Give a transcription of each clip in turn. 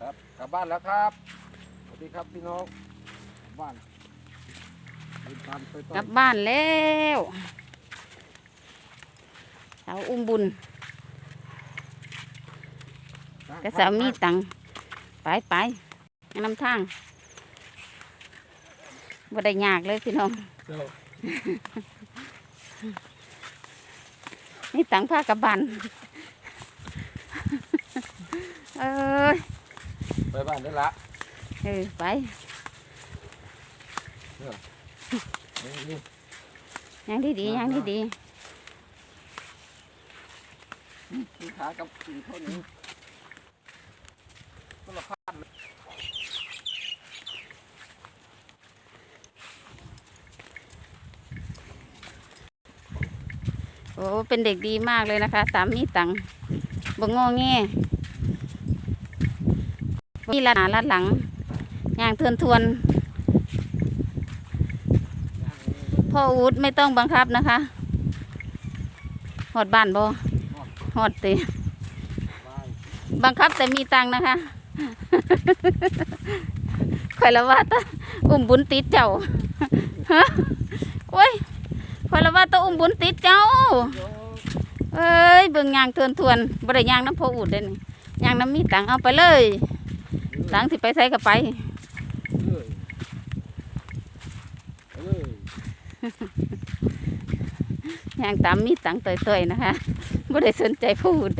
ครับกลับบ้านแล้วครับสวัสดีครับพี่น้องกลับบ้านเดินทางไปต่อกลับบ้านแล้วสาวอุ้มบุญกับสาวมีตังค์ไปไปนำทางบ่ได้ยากเลยพี่น้องเจ้านี่ตังค์พากลับบ้านเอ้ย ไปบ้านได้ละเออไปนี่นี่ยังดีดีๆยังดีดีมีขากับสีเท่านี้ก็ละพันๆโอ้เป็นเด็กดีมากเลยนะคะสามีตังค์บ่งอแง มีละหนาละหลังย่างเทือนทวนพ่ออูดไม่ต้องบังคับนะคะหอดบ้านบ่หอดติบายบังคับแต่มีตังนะคะข่อยละว่าตาอุ้มบุญติดเจ้าฮะโอ้ยข่อยละว่าตาอุ้มบุญติดเจ้าเอ้ยเบิ่งยางทวนทวนบ่ได้ยางน้ำพ่ออูดเด้นี่ยางน้ำมีตังเอาไปเลย ตังค์สิไปใส่ก็ไปเอ้ยเอ้ยยางตามมีตังค์ต่อยๆนะคะบ่ได้สนใจพูด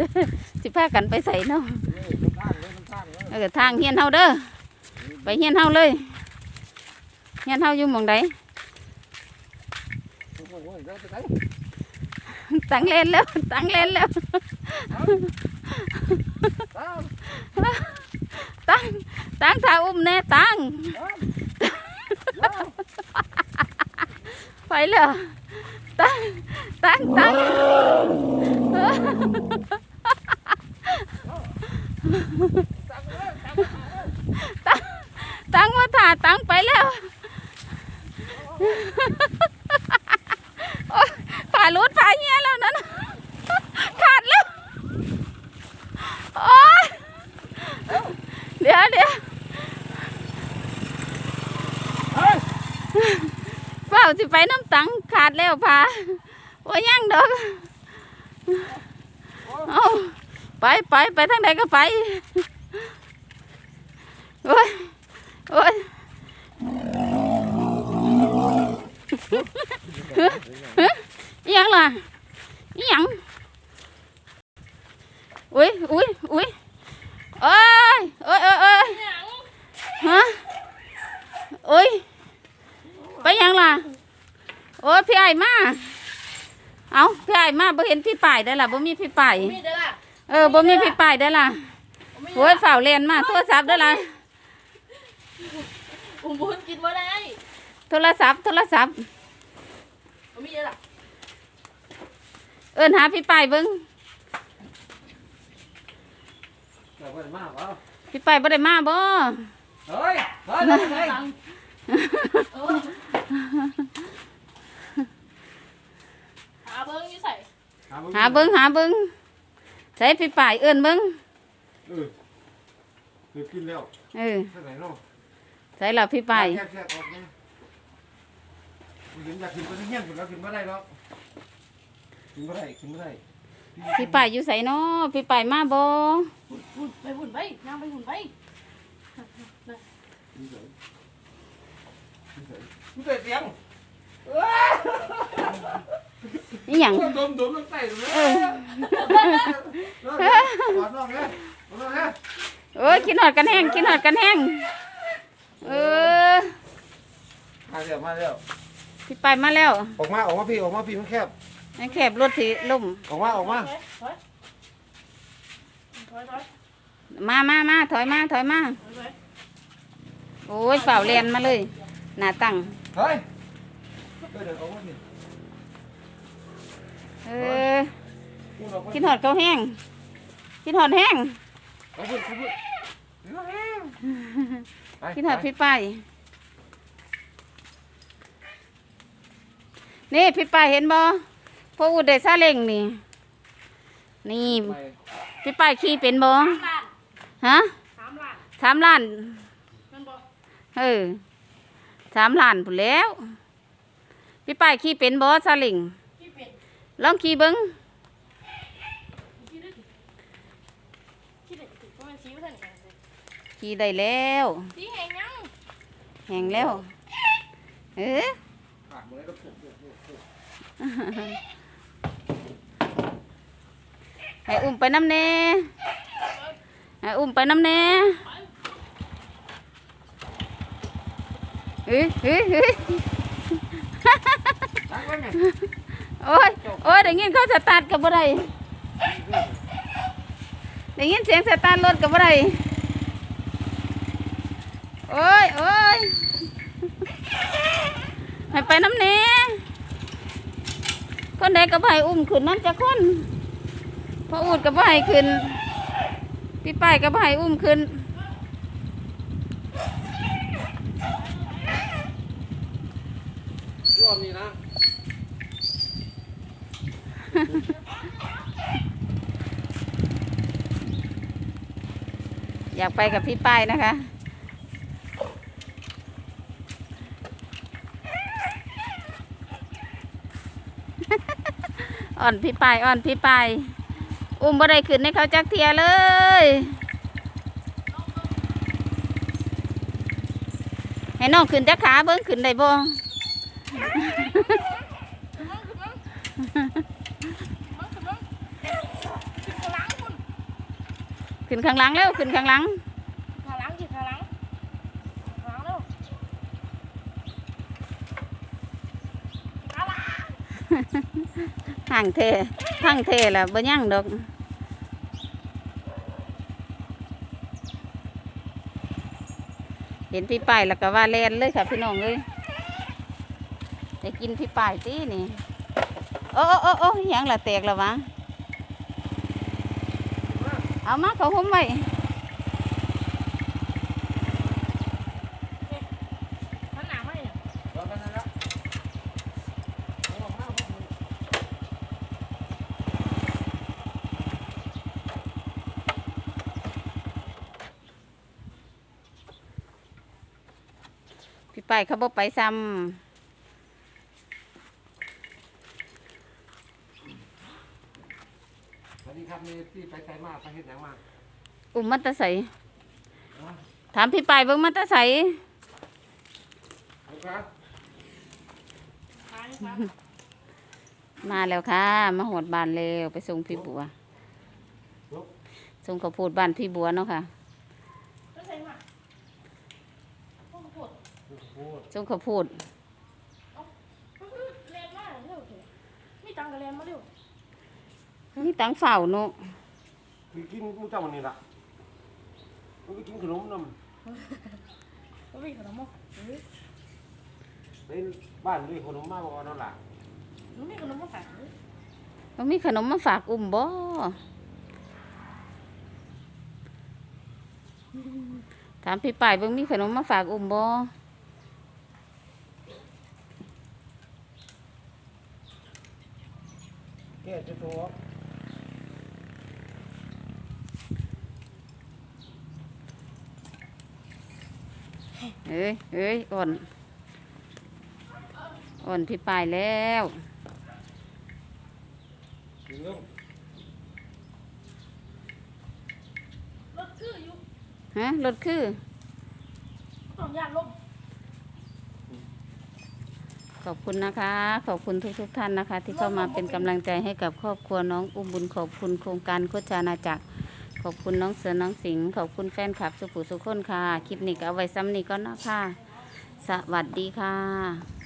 สิพากันไปใส่เนาะเอ้ยน้ำทางเลยน้ำทางเลยเออทางเฮียนเฮาเด้อไปเฮียนเฮาเลยเฮียนเฮาอยู่หม่องใดโอ้โหเดี๋ยวไปไหนตังเล่นแล้วตังเล่นแล้ว ตามตังตั้งถ้าอุ้มแน่ตั้งไปเลยตั้งตั้งตั้งตั้งมาถ่าตั้งไปแล้วโอ๊ยผ่ารุดผ่าเงี้ยแล้วนั่นขาดแล้วโอ๊ยเดี๋ยวเดี๋ยว เฮ้ย เปล่า สิไปน้ำตังขาดแล้วพาว่ายังดอกเอาไปไปไปทางใดก็ไปโอ้ยโอ้ยยังล่ะยังอุ้ยอุ้ยอุ้ยโอ้ยโอ้ยโอ้ยโอ้ยฮะโอ้ย ไปยังล่ะ โอ้ยพี่ไอ้ายมา เอาพี่ไอ้ายมาบ่เห็นพี่ป่ายได้อล่ะบ่มีพี่ป่ายมีเด้อล่ะเออบ่มีพี่ป่ายได้อล่ะมีโอ้ยฝ่าวเรียนมาโทรศัพท์ได้อล่ะอุ้มบุญกินบ่ได้โทรศัพท์โทรศัพท์มีเด้อล่ะเอิ้นหาพี่ป่ายเบิ่งเดี๋ยวไปมากเหรอพี่ป่ายบ่ได้มาบ่เฮ้ยเฮ้ยเฮ้ยเฮ้ยตังเออ หาเบิ้งอยู่ใส่หาเบิ่งหาเบิ่งใส่พี่ป่ายเอิ้นเบิ่งเออเคยกินแล้วเออเท่าไหร่เนาะใส่ล่ะพี่ป่ายแค่แค่ออกเนี่ยกินอยากกินไปที่เงี้ยกินแล้วกินไม่ได้แล้วกินไม่ได้กินไม่ได้พี่ป่ายอยู่ไสน้อพี่ป่ายมาบ่หุ่นไปหุ่นไปย่างไปหุ่นไป กินเสยกินเสยกินเสยเสียงอีหยังดมดมตั้งแต่เลยเออกอดน้องเลยกอดน้องเลยเอ้ยกินหอดกันแห้งกินหอดกันแห้งเออมาเร็วมาเร็วพี่ป่ายมาแล้ว ออกมาออกมาพี่ออกมาพี่มันแคบให้แคบรถสิล่มออกมาออกมาถอยถอยถอยถอยมามามาถอยมาถอยมา ถอยโอ้ยฝ่าวเรียนมาเลย หน้าตั้ง เฮ้ยเดี๋ยวออกมาพี่เออกินหอดเขาวแห้งกินหอดแห้งเอาพูดพูดกินหอดพี่ป้ายนี่พี่ป้ายเห็นบ่พวกอุดได้ซาเล้งนี่ นี่พี่ป้ายขี่เป็นบ่สามล้านฮะสามล้านสามล้านมันบอกเออ สามล้านผุแล้ว พี่ป้ายขี่เป็นบอสลิงลองขี่เบิ้งขี่ได้แล้วแหงแล้ว เออให้อุ้มไปน้ำเน่ให้อุ้มไปน้ำเน่ เฮ้ยเฮ้ยเฮ้ยโอ้ยโอ้ยได้ยินเขาสตาร์ทกับบ่ได้ได้ยินเสียงสตาร์ทรถกับบ่ได้โอ้ยโอ้ยให้ไปน้ำแน่คนใดก็บ่ให้อุ้มขึ้นนั่นจะคนพออูดก็บ่ให้ขึ้นพี่ป้ายก็บ่ให้อุ้มขึ้น รอบนี้นะอยากไปกับพี่ป้ายนะคะ อ่อนพี่ป้ายอ่อนพี่ป้ายอุ้มบ่ได้ขึ้นให้เขาจักเทียเลยให้น้องขึ้นจักขาเบิ้งขึ้นได้บ่มันคือมัน ขึ้นข้างหลังคุณขึ้นข้างหลังแล้วขึ้นข้างหลังข้างหลังขึ้นข้างหลังข้างหลังเร็วข้างหลังห่างเทห่างเทล่ะบ่ยั่งดอกเห็นพี่ป้ายแล้วก็ว่าแลนเลยค่ะพี่น้องเอ้ย ได้กินพี่ป้ายตีนี่โอ้โอ้โอ้โอ้ยังละแตกแล้ววะเอามาเขาหุ้มไว้ไม่เนี่ยรอกันนะแล้วเอาออกมาพวกมึงพี่ป้ายเขาบอกไปซ้สวัส ดีครับนี่ที่ไปไกลมากไปเห็นหยังมาำอุ้มมันตะใสถามพี่ป้ายเบิ่งมันตะใสเอาครับข้างนี้ครับมาแล้วค่ะ มาหอดบ้านเร็วไปส่งพี่บัว ส่งข้าวโพดบ้านพี่บัวเนาะค่ะก็ใส่มาพวกปวดพูดส่งข้าวโพดก็คือเรียนมาเร็วเถอะนี่ตังกับเรียนมาเร็ว นี่ตังเฝ้าเนาะคือกินมูเจ้ามันนี่ล่ะมันก็กินขนมนมก็วิ่งขนมมั้งเฮ้ยในบ้านด้วยขนมมากกว่านั่นล่ะมันมีขนมมาฝากเฮ้ยมันมีขนมมาฝากอุ้มบ่ถามพี่ป้ายเบิ่งมีขนมมาฝากอุ้มบ่ แก้จะตัว เอ้ยเอ้ยอ่อนอ่อนพี่ป้ายแล้วเรื่องรถคืออยู่ฮะรถคือต้องยานลมขอบคุณนะคะ ขอบคุณทุกๆทท่านนะคะ ที่เข้ามาเป็นกำลังใจให้กับครอบครัวน้องอุ้มบุญขอบคุณโครงการโคจานาจักร ขอบคุณน้องเสือน้องสิงห์ขอบคุณแฟนคลับสุขุสุขคนค่ะ คลิปนี้ก็เอาไว้ซ้ำนี้ก็นะค่ะ สวัสดีค่ะ